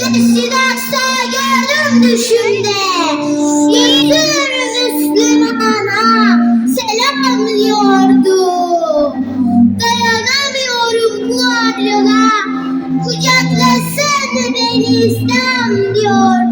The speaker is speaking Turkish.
Göğsün aksa gönlüm düşünde. Yüzür Müslümana selamlıyordu Dayanamıyorum bu ayrılığa Kucaklasın beni İslam diyordu